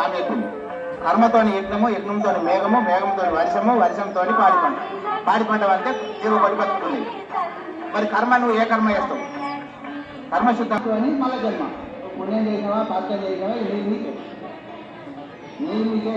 సామెతుంది కర్మతోని యజ్ఞము యజ్ఞంతో మేఘము మేఘంతో వర్షము వర్షంతో పాడి పంట పాడి పంట అంటే జీవబడి బతుకుతుంది మరి కర్మ నువ్వు ఏ కర్మ చేస్తావు? కర్మశుద్ధం అని మళ్ళీ జన్మ. నువ్వు పుణ్యం చేసినావా పాత్ర చేసినావా ఇది నీకే. నేను నీకే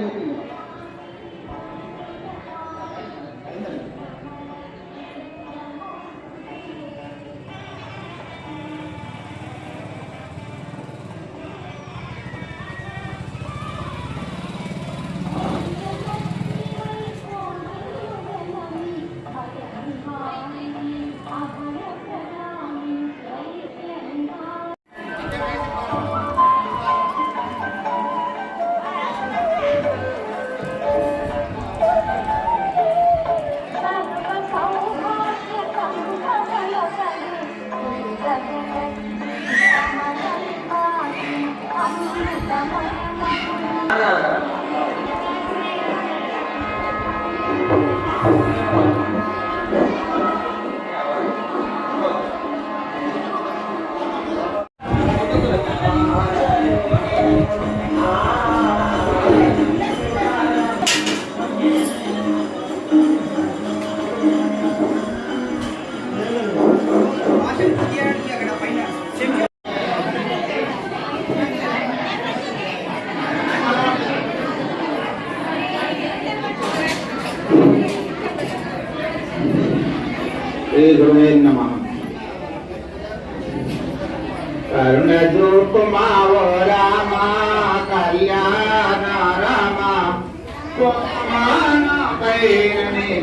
చెప్పింది శ్రీ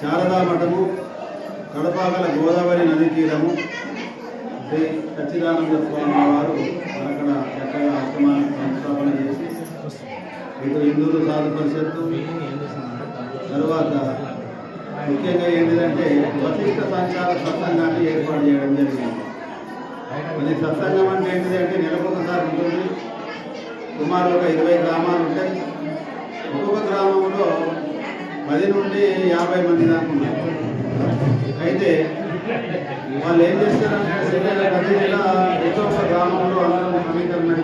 శారదా మఠము కడపాగల గోదావరి నది తీరము శ్రీ సచ్చిదానంద స్వామి వారు అక్కడ చక్కగా ఆశ్రమాన్ని సంస్థాపన చేసి ఇటు హిందువులు సాధు పరిషత్తు తరువాత ముఖ్యంగా ఏంటిదంటే వశిష్ట సంచార సత్సంగాన్ని ఏర్పాటు చేయడం జరిగింది. అది సత్సంగం అంటే ఏంటిదంటే నెలకొకసారి ఉంటుంది. సుమారు ఒక ఇరవై గ్రామాలు ఉంటాయి. ఒక్కొక్క గ్రామంలో పది నుండి యాభై మంది దాకా ఉన్నారు. అయితే వాళ్ళు ఏం చేస్తారంటే ప్రతి నెల ఏదో ఒక గ్రామంలో అందరం సమీకరణ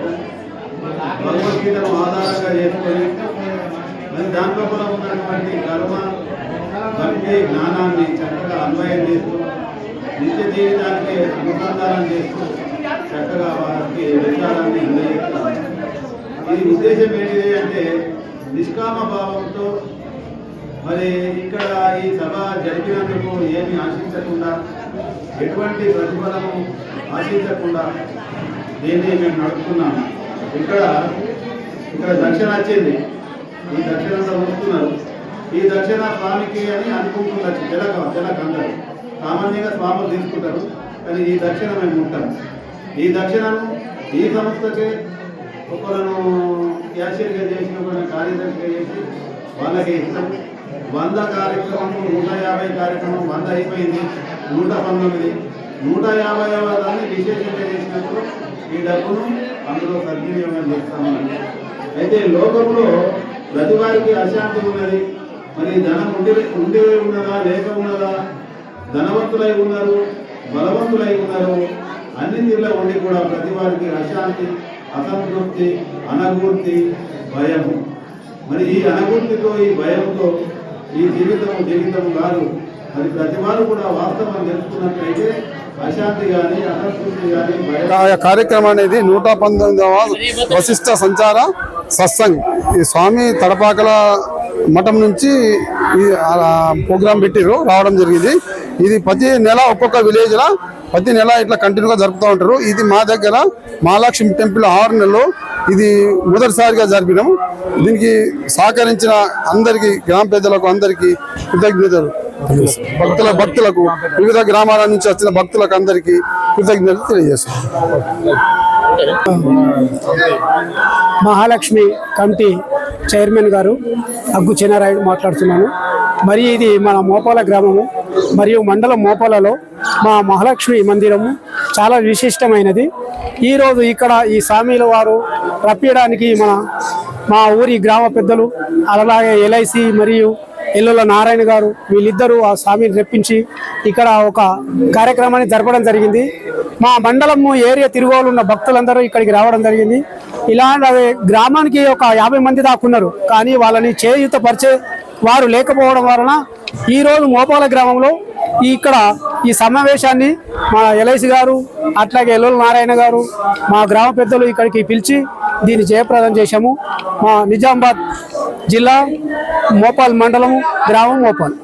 భగవద్గీతను ఆధారంగా చేసుకొని మరి దాంట్లో కూడా ఉన్నటువంటి కర్మ భక్తి జ్ఞానాన్ని చక్కగా అన్వయం చేస్తూ నిత్య జీవితానికి అనుసంధానం చేస్తూ చక్కగా వారికి విచారాన్ని అందజేస్తారు ఈ ఉద్దేశం ఏంటిది అంటే నిష్కామ భావంతో మరి ఇక్కడ ఈ సభ జరిపినందుకు ఏమి ఆశించకుండా ఎటువంటి ప్రతిఫలము ఆశించకుండా దీన్ని మేము నడుపుతున్నాము. ఇక్కడ ఇక్కడ దక్షిణ వచ్చింది. ఈ దక్షిణ వస్తున్నారు. ఈ దక్షిణ స్వామికి అని అనుకుంటున్నారు తెలక తెలక అందరు. సామాన్యంగా స్వాములు తీసుకుంటారు కానీ ఈ దక్షిణ మేము ఉంటాం ఈ దక్షిణను ఈ సంస్థకే ఒకళ్ళను క్యాషియర్గా చేసి ఒకళ్ళని కార్యదర్శిగా చేసి వాళ్ళకి ఇస్తాం వంద కార్యక్రమం నూట యాభై కార్యక్రమం వంద అయిపోయింది. నూట పంతొమ్మిది. నూట యాభైవ దాన్ని విశేషంగా చేసినప్పుడు ఈ డబ్బును అందులో సద్వినియోగం చేస్తామని. అయితే లోకంలో ప్రతి వారికి అశాంతి ఉన్నది. మరి ధనం ఉండి ఉండి ఉన్నదా లేక ఉన్నదా? ధనవంతులై ఉన్నారు బలవంతులై ఉన్నారు. అన్ని తీర్ల ఉండి కూడా ప్రతి వారికి అశాంతి అసంతృప్తి అనగూర్తి భయము. మరి ఈ అనగూర్తితో ఈ భయంతో ఈ జీవితం జీవితం కాదు. అది ప్రతి వారు కూడా వాస్తవం తెలుసుకున్నట్లయితే అశాంతి కానీ అసంతృప్తి కానీ కార్యక్రమం అనేది నూట పంతొమ్మిదవ వశిష్ట సంచార సత్సంగ్. ఈ స్వామి తడపాకల మఠం నుంచి ఈ ప్రోగ్రాం పెట్టిరు రావడం జరిగింది. ఇది ప్రతి నెల ఒక్కొక్క విలేజ్లా ప్రతి నెల ఇట్లా కంటిన్యూగా జరుపుతూ ఉంటారు. ఇది మా దగ్గర మహాలక్ష్మి టెంపుల్ ఆరు నెలలు ఇది మొదటిసారిగా జరిపినాము. దీనికి సహకరించిన అందరికీ గ్రామ పెద్దలకు అందరికీ కృతజ్ఞతలు. భక్తుల భక్తులకు వివిధ గ్రామాల నుంచి వచ్చిన భక్తులకు అందరికీ కృతజ్ఞతలు తెలియజేస్తున్నాం మహాలక్ష్మి కమిటీ చైర్మన్ గారు అగ్గు చిన్నారాయుడు మాట్లాడుతున్నాను. మరి ఇది మన మోపాల గ్రామము. మరియు మండలం మోపలలో మా మహాలక్ష్మి మందిరము చాలా విశిష్టమైనది. ఈరోజు ఇక్కడ ఈ స్వామిల వారు రప్పించడానికి మన మా ఊరి గ్రామ పెద్దలు అలాగే ఎల్ఐసి మరియు ఎల్లుల నారాయణ గారు వీళ్ళిద్దరూ ఆ స్వామిని రెప్పించి ఇక్కడ ఒక కార్యక్రమాన్ని జరపడం జరిగింది. మా మండలము ఏరియా తిరుగులు ఉన్న భక్తులందరూ ఇక్కడికి రావడం జరిగింది. ఇలాంటి గ్రామానికి ఒక యాభై మంది దాకా ఉన్నారు. కానీ వాళ్ళని చేయుత పరిచే వారు లేకపోవడం వలన ఈ రోజు మోపాల గ్రామంలో ఇక్కడ ఈ సమావేశాన్ని మా ఎల్ఐసి గారు అట్లాగే ఎల్లుల నారాయణ గారు మా గ్రామ పెద్దలు ఇక్కడికి పిలిచి దీన్ని జయప్రదం చేశాము. మా నిజామాబాద్ జిల్లా మోపాల్ మండలం గ్రామం మోపాల్.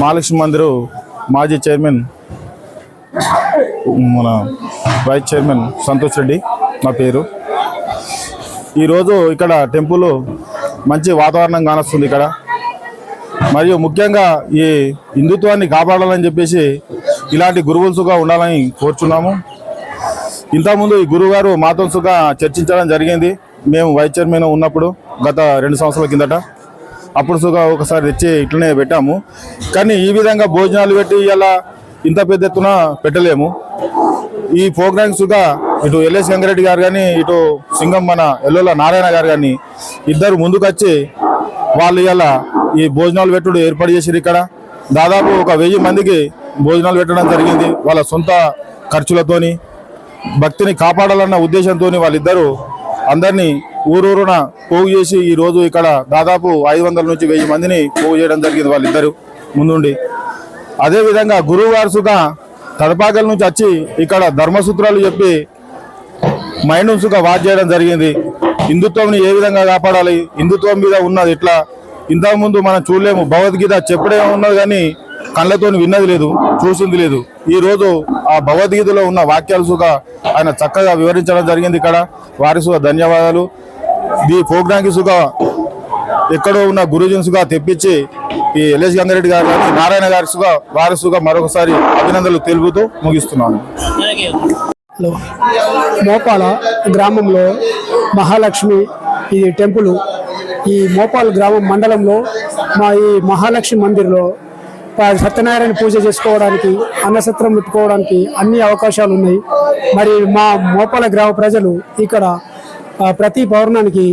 మహాలక్ష్మి మందిరు మాజీ చైర్మన్ మన వైస్ చైర్మన్ సంతోష్ రెడ్డి నా పేరు. ఈరోజు ఇక్కడ టెంపుల్ మంచి వాతావరణం కానొస్తుంది ఇక్కడ. మరియు ముఖ్యంగా ఈ హిందుత్వాన్ని కాపాడాలని చెప్పేసి ఇలాంటి గురువులుసుగా ఉండాలని కోరుచున్నాము. ఇంతకుముందు ఈ గురువుగారు మాతోసుగా చర్చించడం జరిగింది. మేము వైస్ చైర్మన్ ఉన్నప్పుడు గత రెండు సంవత్సరాల కిందట అప్పుడు సుగా ఒకసారి తెచ్చి ఇట్లనే పెట్టాము. కానీ ఈ విధంగా భోజనాలు పెట్టి ఇలా ఇంత పెద్ద ఎత్తున పెట్టలేము. ఈ ప్రోగ్రామ్స్గా ఇటు ఎల్ఎస్ వెంకరెడ్డి గారు కానీ ఇటు సింగం మన ఎల్లోల నారాయణ గారు కానీ ఇద్దరు ముందుకొచ్చి వాళ్ళు ఇలా ఈ భోజనాలు పెట్టుడు ఏర్పాటు చేసిరు ఇక్కడ. దాదాపు ఒక వెయ్యి మందికి భోజనాలు పెట్టడం జరిగింది వాళ్ళ సొంత ఖర్చులతోని భక్తిని కాపాడాలన్న ఉద్దేశంతో వాళ్ళిద్దరూ అందరినీ ఊరూరున పోగు చేసి ఈరోజు ఇక్కడ దాదాపు ఐదు వందల నుంచి వెయ్యి మందిని పోగు చేయడం జరిగింది వాళ్ళిద్దరూ ముందుండి. అదేవిధంగా గురువు వారసుగా తడపాకల నుంచి వచ్చి ఇక్కడ ధర్మసూత్రాలు చెప్పి మైండ్సుగా వాచ్ చేయడం జరిగింది. హిందుత్వంని ఏ విధంగా కాపాడాలి? హిందుత్వం మీద ఉన్నది ఇట్లా ఇంతకుముందు మనం చూడలేము. భగవద్గీత చెప్పడే ఉన్నది కానీ కళ్ళతో విన్నది లేదు చూసింది లేదు. ఈరోజు ఆ భగవద్గీతలో ఉన్న వాక్యాలు సుగా ఆయన చక్కగా వివరించడం జరిగింది ఇక్కడ. వారి సుగా ధన్యవాదాలు. ఈ ప్రోగ్రాంకి సుగా ఎక్కడో ఉన్న గురుజన్స్గా తెప్పించి ఈ ఎల్ఎస్ గంగారెడ్డి గారు కానీ నారాయణ గారు వారసుగా మరొకసారి అభినందనలు తెలుపుతూ ముగిస్తున్నాను. మోపాల గ్రామంలో మహాలక్ష్మి ఈ టెంపుల్ ఈ మోపాల్ గ్రామం మండలంలో మా ఈ మహాలక్ష్మి మందిర్లో సత్యనారాయణ పూజ చేసుకోవడానికి అన్నసత్రం పెట్టుకోవడానికి అన్ని అవకాశాలు ఉన్నాయి. మరి మా మోపాల గ్రామ ప్రజలు ఇక్కడ ప్రతి పౌర్ణానికి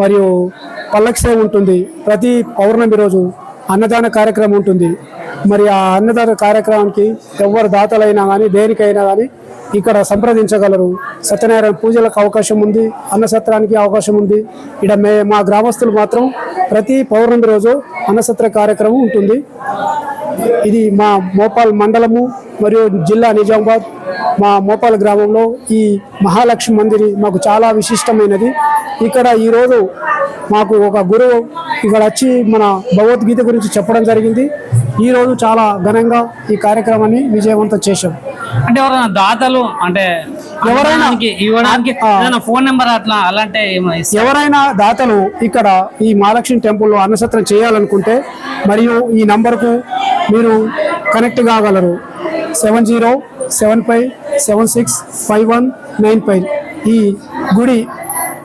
మరియు పల్లకి ఉంటుంది. ప్రతి పౌర్ణమి రోజు అన్నదాన కార్యక్రమం ఉంటుంది. మరి ఆ అన్నదాన కార్యక్రమానికి ఎవరు దాతలైనా కానీ దేనికైనా కానీ ఇక్కడ సంప్రదించగలరు. సత్యనారాయణ పూజలకు అవకాశం ఉంది అన్నసత్రానికి అవకాశం ఉంది. ఇక్కడ మే మా గ్రామస్తులు మాత్రం ప్రతి పౌర్ణమి రోజు అన్నసత్ర కార్యక్రమం ఉంటుంది. ఇది మా మోపాల్ మండలము మరియు జిల్లా నిజామాబాద్ మా మోపాల్ గ్రామంలో ఈ మహాలక్ష్మి మందిరి మాకు చాలా విశిష్టమైనది. ఇక్కడ ఈరోజు మాకు ఒక గురువు ఇక్కడ వచ్చి మన భగవద్గీత గురించి చెప్పడం జరిగింది. ఈరోజు చాలా ఘనంగా ఈ కార్యక్రమాన్ని విజయవంతం చేశాం. అంటే ఎవరైనా దాతలు అంటే ఎవరైనా- ఇవ్వడానికి ఫోన్ నెంబర్ అట్లా అలాంటి? ఎవరైనా దాతలు ఇక్కడ ఈ మహాలక్ష్మి టెంపుల్లో అన్నసత్రం చేయాలనుకుంటే మరియు ఈ నంబర్కు మీరు connect కాగలరు. Seven zero seven five seven six five one nine five. ఈ గుడి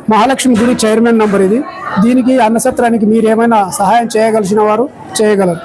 మహాలక్ష్మి గుడి చైర్మన్ నంబర్ ఇది. దీనికి అన్నసత్రానికి మీరు ఏమైనా సహాయం చేయగలిసిన వారు చేయగలరు.